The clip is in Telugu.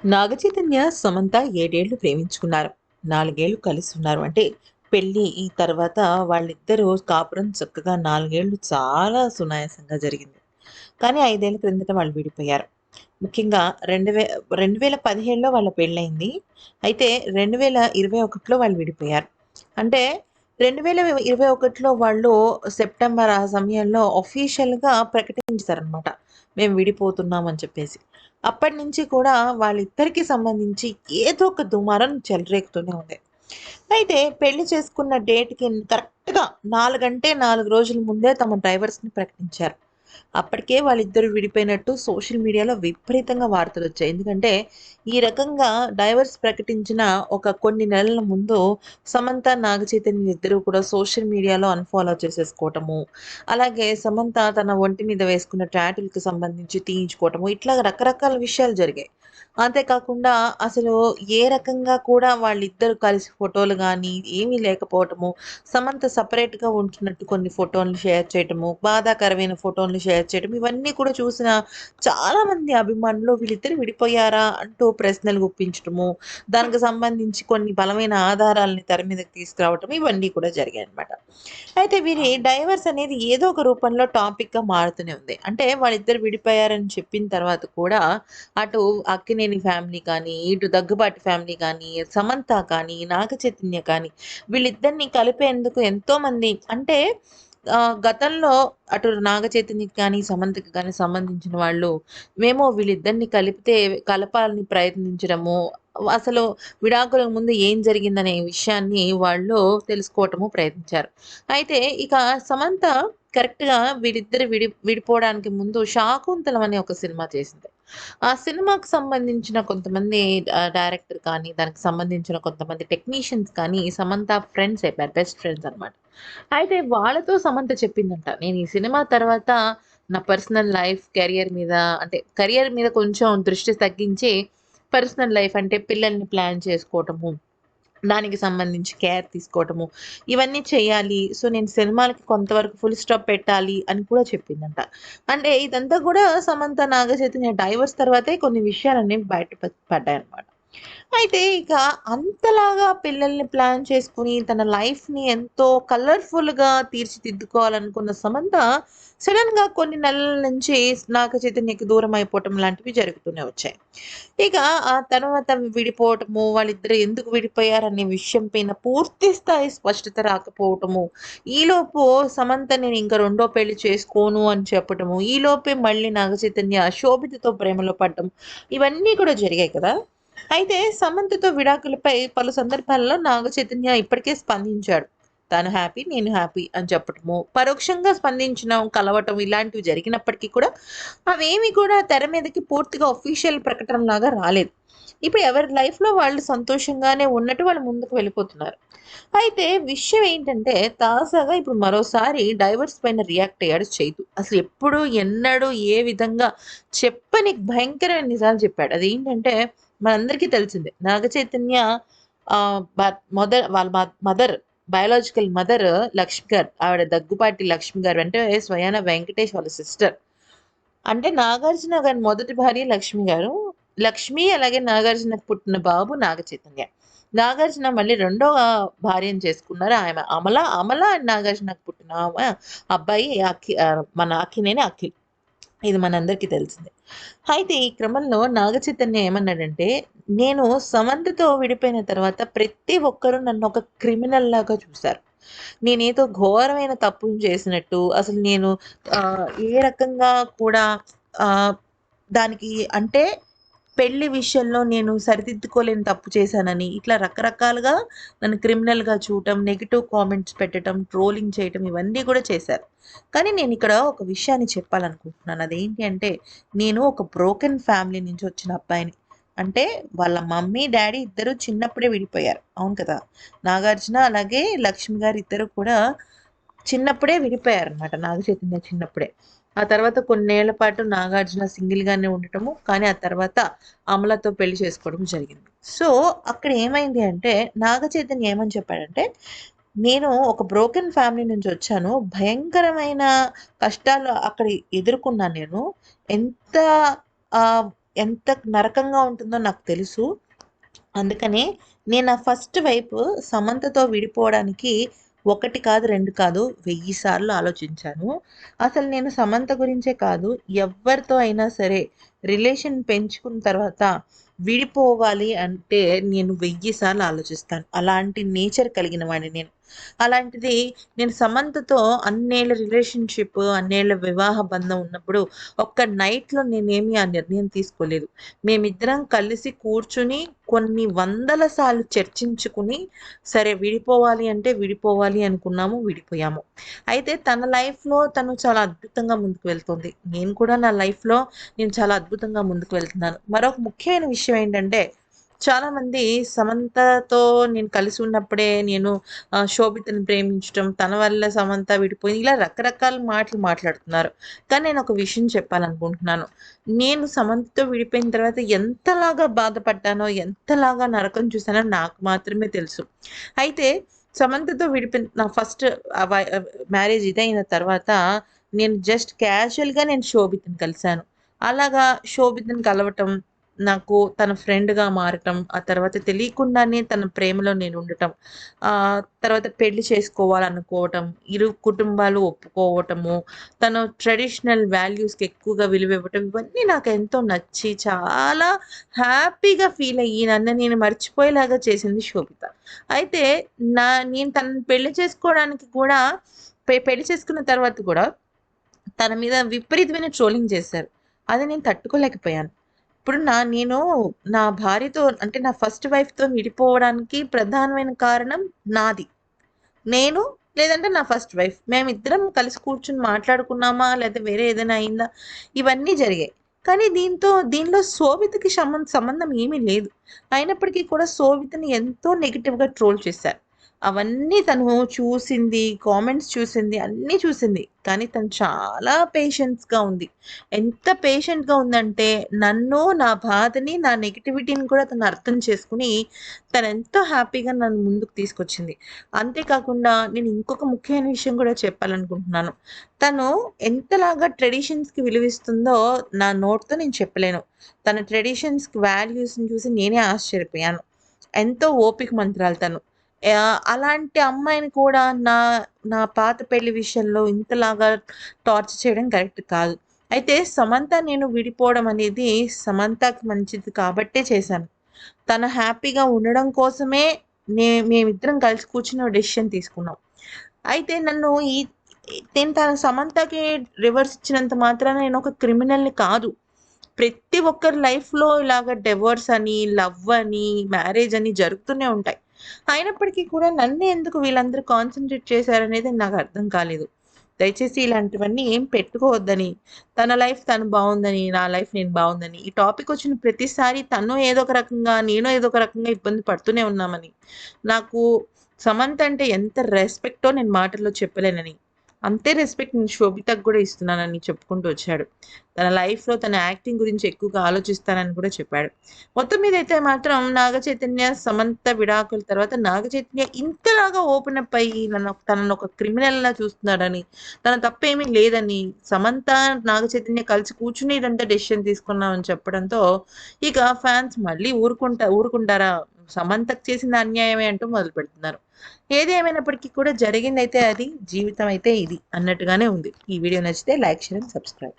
నాగచైతన్య సమంత ఏడేళ్ళు ప్రేమించుకున్నారు. నాలుగేళ్ళు కలిసి ఉన్నారు. అంటే పెళ్ళి ఈ తర్వాత వాళ్ళిద్దరూ కాపురం చక్కగా నాలుగేళ్ళు చాలా సునాయాసంగా జరిగింది. కానీ ఐదేళ్ళ క్రిందట వాళ్ళు విడిపోయారు. ముఖ్యంగా రెండు వే రెండు వేల పదిహేడులో వాళ్ళ పెళ్ళయింది. అయితే రెండు వేల ఇరవై ఒకటిలో వాళ్ళు విడిపోయారు. అంటే రెండు వేల ఇరవై ఒకటిలో వాళ్ళు సెప్టెంబర్ ఆ సమయంలో అఫీషియల్గా ప్రకటించారనమాట మేము విడిపోతున్నాం అని చెప్పేసి. అప్పటి నుంచి కూడా వాళ్ళిద్దరికి సంబంధించి ఏదో ఒక దుమారం చెలరేగుతూనే ఉంది. అయితే పెళ్ళి చేసుకున్న డేట్కి కరెక్ట్గా నాలుగంటే నాలుగు రోజుల ముందే తమ డ్రైవర్స్ని ప్రకటించారు. అప్పటికే వాళ్ళిద్దరు విడిపోయినట్టు సోషల్ మీడియాలో విపరీతంగా వార్తలు వచ్చాయి. ఎందుకంటే ఈ రకంగా డైవర్స్ ప్రకటించిన ఒక కొన్ని నెలల ముందు సమంత నాగ చైతన్య ఇద్దరు కూడా సోషల్ మీడియాలో అన్ఫాలో చేసేసుకోవటము అలాగే సమంత తన ఒంటి మీద వేసుకున్న టాటూలకి సంబంధించి తీయించుకోవటము ఇట్లా రకరకాల విషయాలు జరిగాయి. అంతేకాకుండా అసలు ఏ రకంగా కూడా వాళ్ళిద్దరు కలిసి ఫోటోలు కానీ ఏమీ లేకపోవటము సమంత సపరేట్గా ఉంటున్నట్టు కొన్ని ఫోటోలను షేర్ చేయటము బాధాకరమైన ఫోటోలను షేర్ చేయటం ఇవన్నీ కూడా చూసిన చాలామంది అభిమానులు వీళ్ళిద్దరు విడిపోయారా అంటూ ప్రశ్నలు గుప్పించటము దానికి సంబంధించి కొన్ని బలమైన ఆధారాలని తెర మీదకి తీసుకురావటం ఇవన్నీ కూడా జరిగాయి అనమాట అయితే వీరి డైవర్స్ అనేది ఏదో ఒక రూపంలో టాపిక్గా మారుతూనే ఉంది. అంటే వాళ్ళిద్దరు విడిపోయారని చెప్పిన తర్వాత కూడా అటు అక్కినేని ఫ్యామిలీ కానీ ఇటు దగ్గుబాటి ఫ్యామిలీ కానీ సమంత కానీ నాగ చైతన్య కానీ వీళ్ళిద్దరిని కలిపేందుకు ఎంతోమంది అంటే గతంలో అటు నాగ చైతన్యకి కానీ సమంతకి కానీ సంబంధించిన వాళ్ళు మేము వీళ్ళిద్దరిని కలిపితే కలపాలని ప్రయత్నించడము అసలు విడాకుల ముందు ఏం జరిగిందనే విషయాన్ని వాళ్ళు తెలుసుకోవటము ప్రయత్నించారు. అయితే ఇక సమంత కరెక్ట్గా వీరిద్దరు విడి విడిపోవడానికి ముందు శాకుంతలం అనే ఒక సినిమా చేసింది. ఆ సినిమాకు సంబంధించిన కొంతమంది డైరెక్టర్ కానీ దానికి సంబంధించిన కొంతమంది టెక్నీషియన్స్ కానీ సమంత ఫ్రెండ్స్ అయిపోయారు బెస్ట్ ఫ్రెండ్స్ అన్నమాట. అయితే వాళ్ళతో సమంత చెప్పిందంట నేను ఈ సినిమా తర్వాత నా పర్సనల్ లైఫ్ కెరియర్ మీద అంటే కెరియర్ మీద కొంచెం దృష్టి తగ్గించి పర్సనల్ లైఫ్ అంటే పిల్లల్ని ప్లాన్ చేసుకోవటము దానికి సంబంధించి కేర్ తీసుకోవటము ఇవన్నీ చేయాలి. సో నేను సినిమాలకి కొంతవరకు ఫుల్ స్టాప్ పెట్టాలి అని కూడా చెప్పిందంట. అంటే ఇదంతా కూడా సమంత నాగ చైతన్య డైవర్స్ తర్వాతే కొన్ని విషయాలు అనేవి బయట పడ్డాయి అనమాట అయితే ఇక అంతలాగా పిల్లల్ని ప్లాన్ చేసుకుని తన లైఫ్ని ఎంతో కలర్ఫుల్గా తీర్చిదిద్దుకోవాలనుకున్న సమంత సడన్గా కొన్ని నెలల నుంచి నాగ చైతన్యకి దూరం అయిపోవటం లాంటివి జరుగుతూనే వచ్చాయి. ఇక ఆ తర్వాత విడిపోవటము వాళ్ళిద్దరు ఎందుకు విడిపోయారనే విషయం పైన పూర్తి స్థాయి స్పష్టత రాకపోవటము ఈలోపు సమంత నేను ఇంకా రెండో పెళ్ళి చేసుకోను అని చెప్పటము ఈలోపే మళ్ళీ నాగ చైతన్య శోభితతో ప్రేమలో పడటం ఇవన్నీ కూడా జరిగాయి కదా? అయితే సమంతతో విడాకులపై పలు సందర్భాల్లో నాగ చైతన్య ఇప్పటికే స్పందించాడు. తాను హ్యాపీ నేను హ్యాపీ అని చెప్పటము పరోక్షంగా స్పందించడం కలవటం ఇలాంటివి జరిగినప్పటికీ కూడా అవేమి కూడా తెర మీదకి పూర్తిగా ఒఫీషియల్ ప్రకటన లాగా రాలేదు. ఇప్పుడు ఎవరి లైఫ్లో వాళ్ళు సంతోషంగానే ఉన్నట్టు వాళ్ళు ముందుకు వెళ్ళిపోతున్నారు. అయితే విషయం ఏంటంటే తాజాగా ఇప్పుడు మరోసారి డైవర్స్ పైన రియాక్ట్ అయ్యాడు చైతు. అసలు ఎప్పుడు ఎన్నడూ ఏ విధంగా చెప్పని భయంకరమైన నిజాలు చెప్పాడు. అదేంటంటే మనందరికీ తెలిసిందే. నాగ చైతన్య మదర్ వాళ్ళ మదర్ బయాలజికల్ మదర్ లక్ష్మి గారు ఆవిడ దగ్గుపాటి లక్ష్మి గారు అంటే స్వయాన వెంకటేష్ వాళ్ళ సిస్టర్. అంటే నాగార్జున గారి మొదటి భార్య లక్ష్మి గారు లక్ష్మి అలాగే నాగార్జునకు పుట్టిన బాబు నాగ చైతన్య. నాగార్జున మళ్ళీ రెండో భార్యను చేసుకున్నారు. ఆమె అమల అమల నాగార్జునకు పుట్టిన అబ్బాయి అఖి మన అఖినేని అఖిల్. ఇది మనందరికీ తెలిసిందే. అయితే ఈ క్రమంలో నాగచైతన్య ఏమన్నాడంటే నేను సమంతతో విడిపోయిన తర్వాత ప్రతి ఒక్కరూ నన్ను ఒక క్రిమినల్ లాగా చూశారు. నేనేదో ఘోరమైన తప్పును చేసినట్టు అసలు నేను ఏ రకంగా కూడా దానికి అంటే పెళ్ళి విషయంలో నేను సరిదిద్దుకోలేని తప్పు చేశానని ఇట్లా రకరకాలుగా నన్ను క్రిమినల్గా చూడటం నెగిటివ్ కామెంట్స్ పెట్టడం ట్రోలింగ్ చేయటం ఇవన్నీ కూడా చేశారు. కానీ నేను ఇక్కడ ఒక విషయాన్ని చెప్పాలనుకుంటున్నాను. అదేంటి అంటే నేను ఒక బ్రోకెన్ ఫ్యామిలీ నుంచి వచ్చిన అబ్బాయిని. అంటే వాళ్ళ మమ్మీ డాడీ ఇద్దరు చిన్నప్పుడే విడిపోయారు. అవును కదా? నాగార్జున అలాగే లక్ష్మి గారు ఇద్దరు కూడా చిన్నప్పుడే విడిపోయారు అనమాట నాగ చైతన్య చిన్నప్పుడే. ఆ తర్వాత కొన్నేళ్ళ పాటు నాగార్జున సింగిల్గానే ఉండటము కానీ ఆ తర్వాత అమలతో పెళ్ళి చేసుకోవడం జరిగింది. సో అక్కడ ఏమైంది అంటే నాగ చైతన్య ఏమని చెప్పాడంటే నేను ఒక బ్రోకెన్ ఫ్యామిలీ నుంచి వచ్చాను. భయంకరమైన కష్టాలు అక్కడ ఎదుర్కొన్నాను నేను. ఎంత ఎంత నరకంగా ఉంటుందో నాకు తెలుసు. అందుకనే నేను ఆ ఫస్ట్ వైపు సమంతతో విడిపోవడానికి ఒకటి కాదు రెండు కాదు వెయ్యి సార్లు ఆలోచించాను. అసలు నేను సమంత గురించే కాదు. ఎవరితో అయినా సరే రిలేషన్ పెంచుకున్న తర్వాత విడిపోవాలి అంటే నేను వెయ్యి సార్లు ఆలోచిస్తాను. అలాంటి నేచర్ కలిగిన వాడిని నేను అలాంటిది నేను సమంతతో అన్నేళ్ళ రిలేషన్షిప్ అన్నేళ్ళ వివాహ బంధం ఉన్నప్పుడు ఒక్క నైట్లో నేనేమి ఆ నిర్ణయం తీసుకోలేదు. మేమిద్దరం కలిసి కూర్చుని కొన్ని వందల సార్లు చర్చించుకుని సరే విడిపోవాలి అంటే విడిపోవాలి అనుకున్నాము విడిపోయాము. అయితే తన లైఫ్లో తను చాలా అద్భుతంగా ముందుకు వెళ్తుంది. నేను కూడా నా లైఫ్లో నేను చాలా అద్భుతంగా ముందుకు వెళ్తున్నాను. మరొక ముఖ్యమైన విషయం ఏంటంటే చాలామంది సమంతతో నేను కలిసి ఉన్నప్పుడే నేను శోభితను ప్రేమించడం తన వల్ల సమంత విడిపోయింది ఇలా రకరకాల మాటలు మాట్లాడుతున్నారు. కానీ నేను ఒక విషయం చెప్పాలనుకుంటున్నాను. నేను సమంతతో విడిపోయిన తర్వాత ఎంతలాగా బాధపడ్డానో ఎంతలాగా నరకం చూసానో నాకు మాత్రమే తెలుసు. అయితే సమంతతో విడిపోయిన నా ఫస్ట్ మ్యారేజ్ ఇదైన తర్వాత నేను జస్ట్ క్యాజువల్గా నేను శోభితను కలిశాను. అలాగా శోభితను కలవటం నాకు తన ఫ్రెండ్గా మారటం ఆ తర్వాత తెలియకుండానే తన ప్రేమలో నేను ఉండటం ఆ తర్వాత పెళ్ళి చేసుకోవాలనుకోవటం ఇరు కుటుంబాలు ఒప్పుకోవటము తను ట్రెడిషనల్ వాల్యూస్కి ఎక్కువగా విలువ ఇవ్వటం ఇవన్నీ నాకు ఎంతో నచ్చి చాలా హ్యాపీగా ఫీల్ అయ్యి నన్ను నేను మర్చిపోయేలాగా చేసింది శోభిత. అయితే నా నేను తనని పెళ్ళి చేసుకోవడానికి కూడా పె- పెళ్ళి చేసుకున్న తర్వాత కూడా తన మీద విపరీతమైన ట్రోలింగ్ చేశారు. అది నేను తట్టుకోలేకపోయాను. ఇప్పుడు నా నేను నా భార్యతో అంటే నా ఫస్ట్ వైఫ్తో విడిపోవడానికి ప్రధానమైన కారణం నాది. నేను లేదంటే నా ఫస్ట్ వైఫ్. మేమిద్దరం కలిసి కూర్చుని మాట్లాడుకున్నామా? లేదా వేరే ఏదైనా అయిందా? ఇవన్నీ జరిగాయి. కానీ దీంతో దీనిలో శోభితకి సంబంధం సంబంధం ఏమీ లేదు. అయినప్పటికీ కూడా శోభితని ఎంతో నెగిటివ్గా ట్రోల్ చేశారు. అవన్నీ తను చూసింది కామెంట్స్ చూసింది అన్నీ చూసింది. కానీ తను చాలా పేషెన్స్గా ఉంది. ఎంత పేషెంట్గా ఉందంటే నన్ను నా బాధని నా నెగిటివిటీని కూడా తను అర్థం చేసుకుని తను ఎంతో హ్యాపీగా నన్ను ముందుకు తీసుకొచ్చింది. అంతేకాకుండా నేను ఇంకొక ముఖ్యమైన విషయం కూడా చెప్పాలనుకుంటున్నాను. తను ఎంతలాగా ట్రెడిషన్స్కి విలువిస్తుందో నా నోట్తో నేను చెప్పలేను. తన ట్రెడిషన్స్కి వాల్యూస్ని చూసి నేనే ఆశ్చర్యపోయాను. ఎంతో ఓపిక మంత్రాలు తను. అలాంటి అమ్మాయిని కూడా నా నా పాత పెళ్ళి విషయంలో ఇంతలాగా టార్చర్ చేయడం కరెక్ట్ కాదు. అయితే సమంత నేను విడిపోవడం అనేది సమంతకి మంచిది కాబట్టే చేశాను. తన హ్యాపీగా ఉండడం కోసమే నే మేమిద్దరం కలిసి కూర్చుని డెసిషన్ తీసుకున్నాం. అయితే నన్ను ఈ నేను తన సమంతకి రివర్స్ ఇచ్చినంత మాత్రాన నేను ఒక క్రిమినల్ని కాదు. ప్రతి ఒక్కరి లైఫ్లో ఇలాగ డివోర్స్ అని లవ్ అని మ్యారేజ్ అని జరుగుతూనే ఉంటాయి. అయినప్పటికీ కూడా నన్ను ఎందుకు వీళ్ళందరూ కాన్సన్ట్రేట్ చేశారనేది నాకు అర్థం కాలేదు. దయచేసి ఇలాంటివన్నీ ఏం పెట్టుకోవద్దని తన లైఫ్ తను బాగుందని నా లైఫ్ నేను బాగుందని ఈ టాపిక్ వచ్చిన ప్రతిసారి తను ఏదో ఒక రకంగా నేను ఏదో ఒక రకంగా ఇబ్బంది పడుతూనే ఉన్నామని. నాకు సమంత అంటే ఎంత రెస్పెక్టో నేను మాటల్లో చెప్పలేనని. అంతే రెస్పెక్ట్ నేను శోభితకు కూడా ఇస్తున్నానని చెప్పుకుంటూ వచ్చాడు. తన లైఫ్లో తన యాక్టింగ్ గురించి ఎక్కువగా ఆలోచిస్తానని కూడా చెప్పాడు. మొత్తం మీద అయితే మాత్రం నాగ చైతన్య సమంత విడాకుల తర్వాత నాగ చైతన్య ఇంతలాగా ఓపెన్ అప్ అయ్యి నన్ను తనను ఒక క్రిమినల్ లా చూస్తున్నాడని తన తప్పేమీ లేదని సమంత నాగ చైతన్య కలిసి కూర్చుని ఇదంతా డెసిషన్ తీసుకున్నామని చెప్పడంతో ఇక ఫ్యాన్స్ మళ్ళీ ఊరుకుంటా ఊరుకుంటారా? సమంతకు చేసిన అన్యాయమే అంటూ మొదలు పెడుతున్నారు. ఏది ఏమైనప్పటికీ కూడా జరిగిందైతే అది జీవితం అయితే ఇది అన్నట్టుగానే ఉంది. ఈ వీడియో నచ్చితే లైక్ షేర్ అండ్ సబ్స్క్రైబ్.